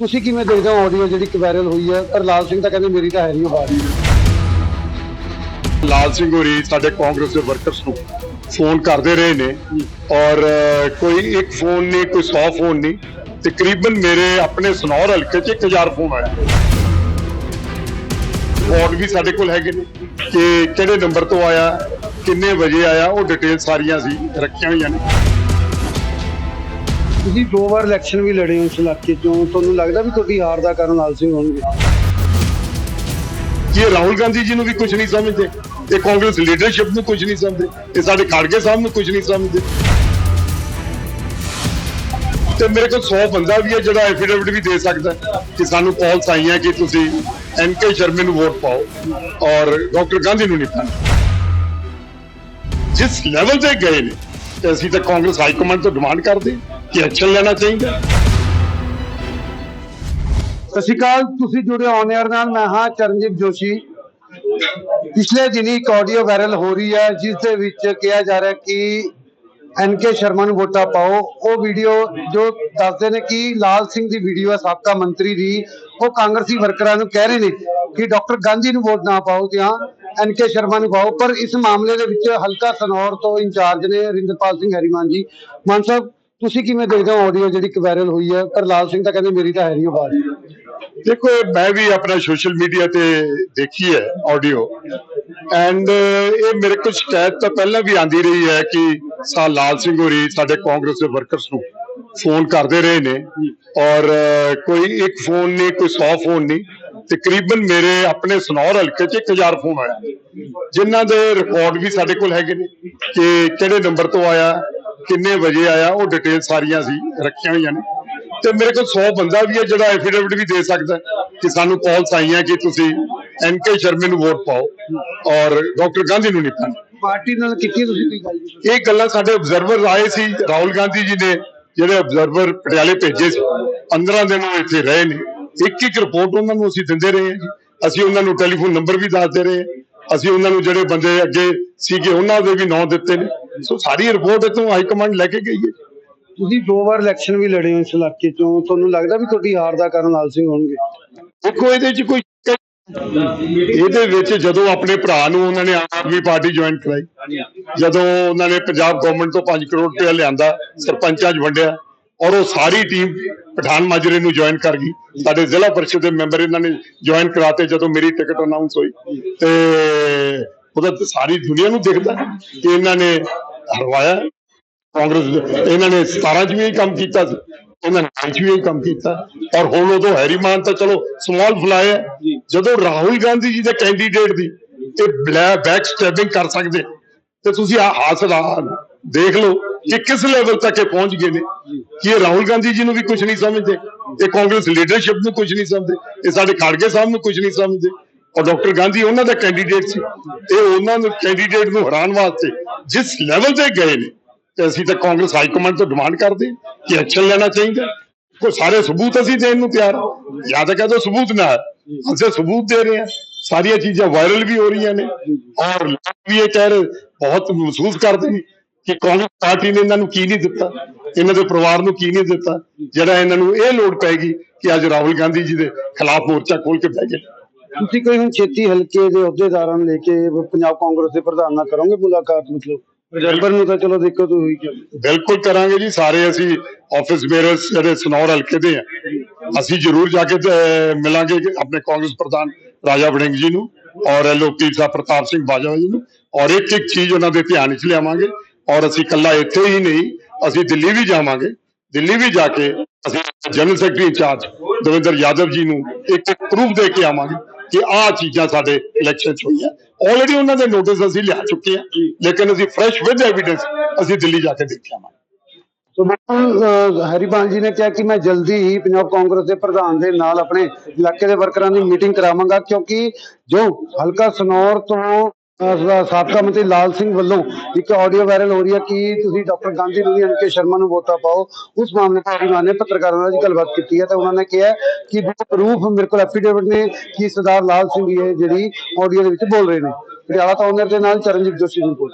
ਤੁਸੀਂ ਕਿਵੇਂ ਦੇਖਦੇ ਹੋ ਆਡੀਓ ਜਿਹੜੀ ਵਾਇਰਲ ਹੋਈ ਹੈ? ਪਰ ਸਿੰਘ ਤਾਂ ਕਹਿੰਦੇ ਮੇਰੀ ਤਾਂ ਹੈ ਨਹੀਂ, ਉਹ ਬਾਤ ਲਾਲ ਸਿੰਘ ਹੋਰੀ ਸਾਡੇ ਕਾਂਗਰਸ ਦੇ ਵਰਕਰਸ ਨੂੰ ਫੋਨ ਕਰਦੇ ਰਹੇ ਨੇ ਔਰ ਕੋਈ ਇੱਕ ਫੋਨ ਨਹੀਂ, ਕੋਈ 100 ਫੋਨ ਨਹੀਂ। ਤਕਰੀਬਨ ਮੇਰੇ ਆਪਣੇ ਸਨੌਰ ਹਲਕੇ 'ਚ 1000 ਫੋਨ ਆਇਆ ਰਿਕਾਰਡ ਵੀ ਸਾਡੇ ਕੋਲ ਹੈਗੇ ਨੇ ਕਿ ਕਿਹੜੇ ਨੰਬਰ ਤੋਂ ਆਇਆ, ਕਿੰਨੇ ਵਜੇ ਆਇਆ, ਉਹ ਡਿਟੇਲ ਸਾਰੀਆਂ ਸੀ ਰੱਖੀਆਂ ਹੋਈਆਂ ਨੇ। ਤੁਸੀਂ ਦੋ ਵਾਰ ਇਲੈਕਸ਼ਨ ਵੀ ਲੜੇ ਹੋ ਇਸ ਇਲਾਕੇ ਚੋਂ, ਤੁਹਾਨੂੰ ਲੱਗਦਾ ਵੀ ਤੁਹਾਡੀ ਹਾਰ ਦਾ ਕਾਰਨ ਲਾਲ ਹੋਣਗੇ? ਇਹ ਰਾਹੁਲ ਗਾਂਧੀ ਜੀ ਨੂੰ ਵੀ ਕੁਝ ਨਹੀਂ ਸਮਝਦੇ? ਇਹ ਕਾਂਗਰਸ ਲੀਡਰਸ਼ਿਪ ਨੂੰ ਕੁਝ ਨਹੀਂ ਸਮਝਦੇ? ਇਹ ਸਾਡੇ ਖੜਗੇ ਸਾਹਿਬ ਨੂੰ ਕੁਝ ਨਹੀਂ ਸਮਝਦੇ? ਤੇ ਮੇਰੇ ਕੋਲ 100 ਬੰਦਾ ਵੀ ਹੈ ਜਿਹੜਾ ਐਫੀਡੇਵਿਟ ਵੀ ਦੇ ਸਕਦਾ ਕਿ ਸਾਨੂੰ ਕਾਲਸ ਆਈਆਂ ਕਿ ਤੁਸੀਂ ਐਨਕੇ ਸ਼ਰਮੇ ਨੂੰ ਵੋਟ ਪਾਓ ਔਰ ਡਾਕਟਰ ਗਾਂਧੀ ਨੂੰ ਨਹੀਂ ਪਾਣਾ। ਜਿਸ ਲੈਵਲ ਤੇ ਗਏ ਨੇ ਅਸੀਂ ਤਾਂ ਕਾਂਗਰਸ ਹਾਈ ਕਮਾਂਡ ਤੋਂ ਡਿਮਾਂਡ ਕਰਦੇ ਹਾਂ। ਕਿ ਐਕਸ਼ਨ ਲੈਣਾ ਚਾਹੀਦਾ। ਸਤਿ ਸ਼੍ਰੀ ਅਕਾਲ, ਤੁਸੀਂ ਜੁੜੇ ਔਨ 에ਅਰ ਨਾਲ, ਮੈਂ ਹਾਂ ਚਰਨਜੀਤ ਜੋਸ਼ੀ। ਪਿਛਲੇ ਦਿਨੀ ਇੱਕ ਆਡੀਓ ਵਾਇਰਲ ਹੋ ਰਹੀ ਹੈ, ਜਿਸ ਦੇ ਵਿੱਚ ਕਿਹਾ ਜਾ ਰਿਹਾ ਕਿ ਐਨਕੇ ਸ਼ਰਮਾ ਨੂੰ ਵੋਟਾਂ ਪਾਓ। ਉਹ ਵੀਡੀਓ ਜੋ ਦੱਸਦੇ ਨੇ ਕਿ ਲਾਲ ਸਿੰਘ ਦੀ ਵੀਡੀਓ ਹੈ, ਸਾਬਕਾ ਮੰਤਰੀ ਦੀ। ਉਹ ਕਾਂਗਰਸੀ ਵਰਕਰਾਂ ਨੂੰ ਕਹਿ ਰਹੇ ਨੇ ਕਿ ਡਾਕਟਰ ਗਾਂਧੀ ਨੂੰ ਵੋਟ ਨਾ ਪਾਓ ਤੇ ਹਾਂ ਐਨਕੇ ਸ਼ਰਮਾ ਨੂੰ ਪਾਓ। ਪਰ ਇਸ ਮਾਮਲੇ ਦੇ ਵਿੱਚ ਹਲਕਾ ਸਨੌਰ ਤੋਂ ਇੰਚਾਰਜ ਨੇ ਰਿੰਦਰਪਾਲ ਸਿੰਘ ਹਰੀਮਾਨ ਜੀ। ਮਾਨ ਸਾਹਿਬ ਤੁਸੀਂ ਕਿਵੇਂ ਦੇਖਦੇ ਹੋ ਆਡੀਓ ਜਿਹੜੀ ਵਾਇਰਲ ਹੋਈ ਹੈ? ਪਰ ਲਾਲ ਸਿੰਘ ਤਾਂ ਕਹਿੰਦੇ ਮੇਰੀ ਤਾਂ ਹੈ ਨਹੀਂ ਉਹ ਦੇਖੋ, ਮੈਂ ਵੀ ਆਪਣਾ ਸੋਸ਼ਲ ਮੀਡੀਆ ਤੇ ਦੇਖੀ ਹੈ ਆਡੀਓ ਐਂਡ ਇਹ ਮੇਰੇ ਕੋਲ ਸ਼ਿਕਾਇਤ ਤਾਂ ਪਹਿਲਾਂ ਵੀ ਆਂਦੀ ਰਹੀ ਹੈ ਕਿ ਸਾ ਲਾਲ ਸਿੰਘ ਹੋਰੀ ਸਾਡੇ ਕਾਂਗਰਸ ਦੇ ਵਰਕਰਸ ਨੂੰ ਫੋਨ ਕਰਦੇ ਰਹੇ ਨੇ। ਔਰ ਕੋਈ ਇੱਕ ਫੋਨ ਨਹੀਂ, ਕੋਈ 100 ਫੋਨ ਨਹੀਂ। ਤਕਰੀਬਨ ਮੇਰੇ ਆਪਣੇ ਸਨੌਰ ਹਲਕੇ 'ਚ 1000 ਫੋਨ ਆਇਆ। ਜਿਨ੍ਹਾਂ ਦੇ ਰਿਕਾਰਡ ਵੀ ਸਾਡੇ ਕੋਲ ਹੈਗੇ ਨੇ ਕਿ ਕਿਹੜੇ ਨੰਬਰ ਤੋਂ ਆਇਆ ਕਿੰਨੇ ਵਜੇ ਆਇਆ ਉਹ ਡਿਟੇਲ ਸਾਰੀਆਂ ਸੀ ਰੱਖੀਆਂ ਹੋਈਆਂ ਨੇ। ਤੇ ਮੇਰੇ ਕੋਲ 100 ਬੰਦਾ ਵੀ ਹੈ ਜਿਹੜਾ ਐਫੀਡੇਵਿਟ ਵੀ ਦੇ ਸਕਦਾ ਕਿ ਸਾਨੂੰ ਕਾਲਸ ਆਈਆਂ ਕਿ ਤੁਸੀਂ ਐਨਕੇ ਸ਼ਰਮੇ ਨੂੰ ਵੋਟ ਪਾਓ ਔਰ ਡਾਕਟਰ ਗਾਂਧੀ ਨੂੰ ਨਹੀਂ ਪਾਣਾ ਪਾਰਟੀ ਨਾਲ ਕੀਤੀ ਤੁਸੀਂ ਕੋਈ ਗੱਲ? ਇਹ ਗੱਲਾਂ ਸਾਡੇ ਆਬਜ਼ਰਵਰ ਆਏ ਸੀ ਰਾਹੁਲ ਗਾਂਧੀ ਜੀ ਨੇ ਜਿਹੜੇ ਆਬਜ਼ਰਵਰ ਪਟਿਆਲੇ ਭੇਜੇ ਸੀ 15 ਦਿਨ ਉਹ ਇੱਥੇ ਰਹੇ ਨੇ। ਇੱਕ ਇੱਕ ਰਿਪੋਰਟ ਉਹਨਾਂ ਨੂੰ ਅਸੀਂ ਦਿੰਦੇ ਰਹੇ ਹਾਂ ਅਸੀਂ ਉਹਨਾਂ ਨੂੰ ਟੈਲੀਫੋਨ ਨੰਬਰ ਵੀ ਦੱਸਦੇ ਰਹੇ। ਅਸੀਂ ਉਹਨਾਂ ਨੂੰ ਜਿਹੜੇ ਬੰਦੇ ਅੱਗੇ ਸੀਗੇ ਉਹਨਾਂ ਦੇ ਵੀ ਨਾਂ ਦਿੱਤੇ ਨੇ। ਸੋ ਸਾਰੀ ਰਿਪੋਰਟ ਇੱਥੋਂ ਹਾਈ ਕਮਾਂਡ ਲੈ ਕੇ ਗਈ ਹੈ। ਤੁਸੀਂ ਦੋ ਵਾਰ ਇਲੈਕਸ਼ਨ ਵੀ ਲੜੇ ਹੋ ਇਸ ਇਲਾਕੇ ਚੋਂ। ਤੁਹਾਨੂੰ ਲੱਗਦਾ ਵੀ ਤੁਹਾਡੀ ਹਾਰ ਦਾ ਕਾਰਨ ਲਾਲ ਸਿੰਘ ਹੋਣਗੇ? ਦੇਖੋ ਇਹਦੇ 'ਚ ਕੋਈ ਇਹਦੇ ਵਿੱਚ ਜਦੋਂ ਆਪਣੇ ਭਰਾ ਨੂੰ ਉਹਨਾਂ ਨੇ ਆਮ ਆਦਮੀ ਪਾਰਟੀ ਜੁਆਇਨ ਕਰਾਈ ਜਦੋਂ ਉਹਨਾਂ ਨੇ ਪੰਜਾਬ ਗਵਰਨਮੈਂਟ ਤੋਂ 5 ਕਰੋੜ ਰੁਪਏ ਲਿਆਂਦਾ ਸਰਪੰਚਾਂ 'ਚ ਵੰਡਿਆ ਔਰ ਉਹ ਸਾਰੀ ਟੀਮ ਪਠਾਨ ਮਾਜਰੇ ਨੂੰ ਜੁਆਇਨ ਕਰ ਗਈ। ਸਾਡੇ ਜ਼ਿਲ੍ਹਾ ਪਰਿਸ਼ਦ ਦੇ ਮੈਂਬਰ ਇਹਨਾਂ ਨੇ ਜੁਆਇਨ ਕਰਾਤੇ ਜਦੋਂ ਮੇਰੀ ਟਿਕਟ ਅਨਾਉਂਸ ਹੋਈ। ਤੇ ਉਹਦਾ ਸਾਰੀ ਦੁਨੀਆ ਨੂੰ ਦਿਖਦਾ ਕਿ ਇਹਨਾਂ ਨੇ ਹਰਵਾਇਆ ਕਾਂਗਰਸ ਇਹਨਾਂ ਨੇ 17 ਚ ਵੀ ਇਹ ਕੰਮ ਕੀਤਾ ਸੀ। ਇਹਨਾਂ ਨੇ 5 ਚ ਵੀ ਇਹ ਕੰਮ ਕੀਤਾ। ਔਰ ਹੁਣ ਉਦੋਂ ਹੈਰੀਮਾਨ ਤਾਂ ਚਲੋ ਸਮਾਲ ਫਲਾਈ ਹੈ ਜਦੋਂ ਰਾਹੁਲ ਗਾਂਧੀ ਜੀ ਦੇ ਕੈਂਡੀਡੇਟ ਦੀ ਇਹ ਬੈਕ ਸਟੈਪਿੰਗ ਕਰ ਸਕਦੇ। ਤੇ ਤੁਸੀਂ ਆ ਹਾਸਲਾ ਦੇਖ ਲਓ ਕਿ ਕਿਸ ਲੈਵਲ ਤੱਕ ਇਹ ਪਹੁੰਚ ਗਏ ਨੇ। ਕਿ ਇਹ ਰਾਹੁਲ ਗਾਂਧੀ ਜੀ ਨੂੰ ਵੀ ਕੁਝ ਨਹੀਂ ਸਮਝਦੇ? ਇਹ ਕਾਂਗਰਸ ਲੀਡਰਸ਼ਿਪ ਨੂੰ ਕੁਝ ਨਹੀਂ ਸਮਝਦੇ? ਇਹ ਸਾਡੇ ਖੜਗੇ ਸਾਹਿਬ ਨੂੰ ਕੁਝ ਨਹੀਂ ਸਮਝਦੇ? ਔਰ ਡਾਕਟਰ ਗਾਂਧੀ ਉਹਨਾਂ ਦਾ ਕੈਂਡੀਡੇਟ ਸੀ। ਇਹ ਉਹਨਾਂ ਨੂੰ ਕੈਂਡੀਡੇਟ ਨੂੰ ਹਰਾਉਣ ਵਾਸਤੇ ਜਿਸ ਲੈਵਲ ਤੇ ਗਏ ਨੇ, ਤੇ ਅਸੀਂ ਤਾਂ ਕਾਂਗਰਸ ਹਾਈ ਕਮਾਂਡ ਤੋਂ ਡਿਮਾਂਡ ਕਰਦੇ ਕਿ ਐਕਸ਼ਨ ਲੈਣਾ ਚਾਹੀਦਾ ਹੈ। ਸਾਰੇ ਸਬੂਤ ਅਸੀਂ ਦੇਣ ਨੂੰ ਤਿਆਰ ਜਾਂ ਤਾਂ ਕਹਦੋ ਸਬੂਤ ਨਾ ਅਸੀਂ ਸਬੂਤ ਦੇ ਰਹੇ ਹਾਂ। ਸਾਰੀਆਂ ਚੀਜ਼ਾਂ ਵਾਇਰਲ ਵੀ ਹੋ ਰਹੀਆਂ ਨੇ ਔਰ ਲੋਕ ਵੀ ਇਹ ਕਹਿ ਰਹੇ ਬਹੁਤ ਮਹਿਸੂਸ ਕਰਦੇ ਨੇ ਕਿ ਕਾਂਗਰਸ ਪਾਰਟੀ ਨੇ ਇਹਨਾਂ ਨੂੰ ਕੀ ਨਹੀਂ ਦਿੱਤਾ, ਇਹਨਾਂ ਦੇ ਪਰਿਵਾਰ ਨੂੰ ਕੀ ਨਹੀਂ ਦਿੱਤਾ। ਜਿਹੜਾ ਇਹਨਾਂ ਨੂੰ ਇਹ ਲੋੜ ਪੈਗੀ ਕਿ ਅੱਜ ਰਾਹੁਲ ਗਾਂਧੀ ਜੀ ਦੇ ਖਿਲਾਫ ਮੋਰਚਾ ਖੋਲ ਕੇ ਬਹਿ ਗਏ ਤੁਸੀਂ ਕੋਈ ਹੁਣ ਛੇਤੀ ਹਲਕੇ ਦੇ ਅਹੁਦੇਦਾਰਾਂ ਨੂੰ ਲੈ ਕੇ ਪੰਜਾਬ ਕਾਂਗਰਸ ਦੇ ਪ੍ਰਧਾਨ ਨਾਲ ਕਰੋਗੇ ਮੁਲਾਕਾਤ ਮਤਲਬ? ਰਿਜ਼ਰਵਰ ਨੂੰ ਤਾਂ ਚਲੋ ਹੋਈ ਕਿ ਬਿਲਕੁਲ ਕਰਾਂਗੇ ਜੀ ਸਾਰੇ ਅਸੀਂ ਆਫਿਸ ਬੇਅਰਸ ਜਿਹੜੇ ਸਨੌਰ ਹਲਕੇ ਦੇ ਆ। ਅਸੀਂ ਜ਼ਰੂਰ ਜਾ ਕੇ ਮਿਲਾਂਗੇ ਆਪਣੇ ਕਾਂਗਰਸ ਪ੍ਰਧਾਨ ਰਾਜਾ ਵੜਿੰਗ ਜੀ ਨੂੰ ਔਰ ਐਲਓਪੀ ਸਾਹਿਬ ਪ੍ਰਤਾਪ ਸਿੰਘ ਬਾਜਵਾ ਜੀ ਨੂੰ ਔਰ ਇੱਕ ਇੱਕ ਚੀਜ਼ ਉਹਨਾਂ ਦੇ ਧਿਆਨ ਵਿੱਚ ਲਿਆਵਾਂਗੇ ਔਰ ਅਸੀਂ ਕੱਲਾ ਇੱਥੇ ਹੀ ਨਹੀਂ ਅਸੀਂ ਦਿੱਲੀ ਵੀ ਜਾਵਾਂਗੇ। ਦਿੱਲੀ ਵੀ ਜਾ ਕੇ ਅਸੀਂ general secretary incharge Davinder Yadav ji ਨੂੰ ਇੱਕ ਇੱਕ ਪ੍ਰੂਫ ਦੇ ਕੇ ਆਵਾਂਗੇ। ਕਿ ਆਹ ਚੀਜ਼ਾਂ ਸਾਡੇ ਇਲੈਕਸ਼ਨ 'ਚ ਹੋਈਆਂ। ਆਲਰੇਡੀ ਉਹਨਾਂ ਦੇ ਨੋਟਿਸ ਅਸੀਂ ਲਿਆ ਚੁੱਕੇ ਹਾਂ। ਲੇਕਿਨ ਅਸੀਂ ਫਰੈਸ਼ ਵਿਦ ਐਵੀਡੈਂਸ ਅਸੀਂ ਦਿੱਲੀ ਜਾ ਕੇ ਦੇਖ ਕੇ ਆਵਾਂਗੇ ਸੋ ਹਰੀਬਾਨ ਜੀ ਨੇ ਕਿਹਾ ਕਿ ਮੈਂ ਜਲਦੀ ਹੀ ਪੰਜਾਬ ਕਾਂਗਰਸ ਦੇ ਪ੍ਰਧਾਨ ਦੇ ਨਾਲ ਆਪਣੇ ਇਲਾਕੇ ਦੇ ਵਰਕਰਾਂ ਦੀ ਮੀਟਿੰਗ ਕਰਾਵਾਂਗਾ ਕਿਉਂਕਿ ਜੋ ਹਲਕਾ ਸਨੌਰ ਤੋਂ ਸਾਬਕਾ ਮੰਤਰੀ ਲਾਲ ਸਿੰਘ ਵੱਲੋਂ ਇੱਕ ਆਡੀਓ ਵਾਇਰਲ ਹੋ ਰਹੀ ਹੈ ਕਿ ਤੁਸੀਂ ਡਾਕਟਰ ਗਾਂਧੀ ਨੂੰ ਐਨਕੇ ਸ਼ਰਮਾ ਨੂੰ ਵੋਟਾਂ ਪਾਓ। ਉਸ ਮਾਮਲੇ ਤੇ ਹਰੀਬਾਨ ਨੇ ਪੱਤਰਕਾਰਾਂ ਨਾਲ ਗੱਲਬਾਤ ਕੀਤੀ ਹੈ ਤੇ ਉਹਨਾਂ ਨੇ ਕਿਹਾ ਕਿ ਪ੍ਰੂਫ ਮੇਰੇ ਕੋਲ ਐਫੀਡੇਵਿਟ ਨੇ ਕਿ ਸਰਦਾਰ ਲਾਲ ਸਿੰਘ ਹੀ ਜਿਹੜੀ ਆਡੀਓ ਦੇ ਵਿੱਚ ਬੋਲ ਰਹੇ ਨੇ। ਪਟਿਆਲਾ ਤੋਂ ਓਨਰ ਦੇ ਨਾਲ ਚਰਨਜੀਤ ਜੋਸ਼ੀ ਦੀ ਰਿਪੋਰਟ